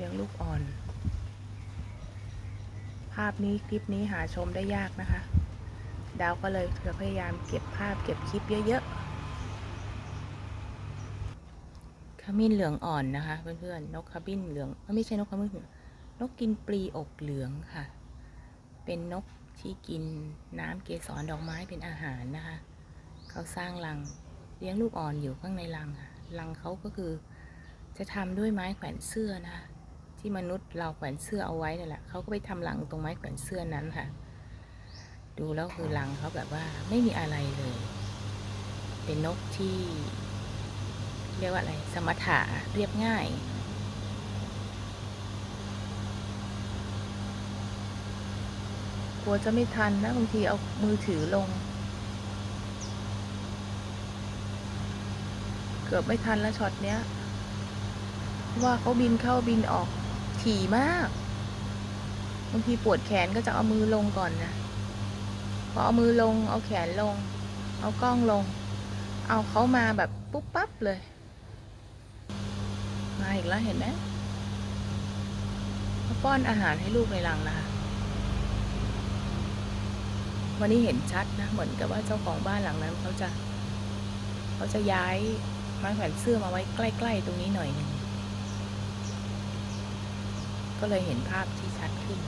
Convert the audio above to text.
เลี้ยงลูกอ่อน ภาพนี้คลิปนี้หาชมได้ยากนะคะ ดาวก็เลยจะพยายามเก็บภาพเก็บคลิปเยอะๆขมิ้นเหลืองอ่อนนะคะ เพื่อนๆนกขมิ้นเหลืองไม่ใช่นกขมิ้นเหลืองนกกินปลีอกเหลืองค่ะ เป็นนกที่กินน้ำเกสรดอกไม้เป็นอาหารนะคะ เขาสร้างรังเลี้ยงลูกอ่อนอยู่ข้างในรังค่ะรังเขาก็คือจะทำด้วยไม้แขวนเสื้อนะคะ ที่มนุษย์เราแขวนเสื้อเอาไว้นั่แหละเขาก็ไปทำรังตรงไม้แขวนเสื้อนั้นค่ะ ดูแล้วคือรังเขาแบบว่าไม่มีอะไรเลย เป็นนกที่ เรียกว่าอะไร สมถะเรียบง่ายกลัวจะไม่ทันนะบางทีเอามือถือลง เกือบไม่ทันแล้วช็อตเนี้ยว่าเขาบินเข้าบินออก ถี่มากบางทีปวดแขนก็จะเอามือลงก่อนนะพอเอามือลง เอาแขนลง เอากล้องลง เอาเขามาแบบปุ๊บปั๊บเลย มาอีกแล้วเห็นไหมเขาป้อนอาหารให้ลูกในรังนะคะวันนี้เห็นชัดนะ เหมือนกับว่าเจ้าของบ้านหลังนั้นเขาจะ เขาจะย้ายไม้แขวนเสื้อมาไว้ใกล้ ๆ ตรงนี้หน่อยหนึ่ง ก็เลยเห็นภาพที่ชัดขึ้น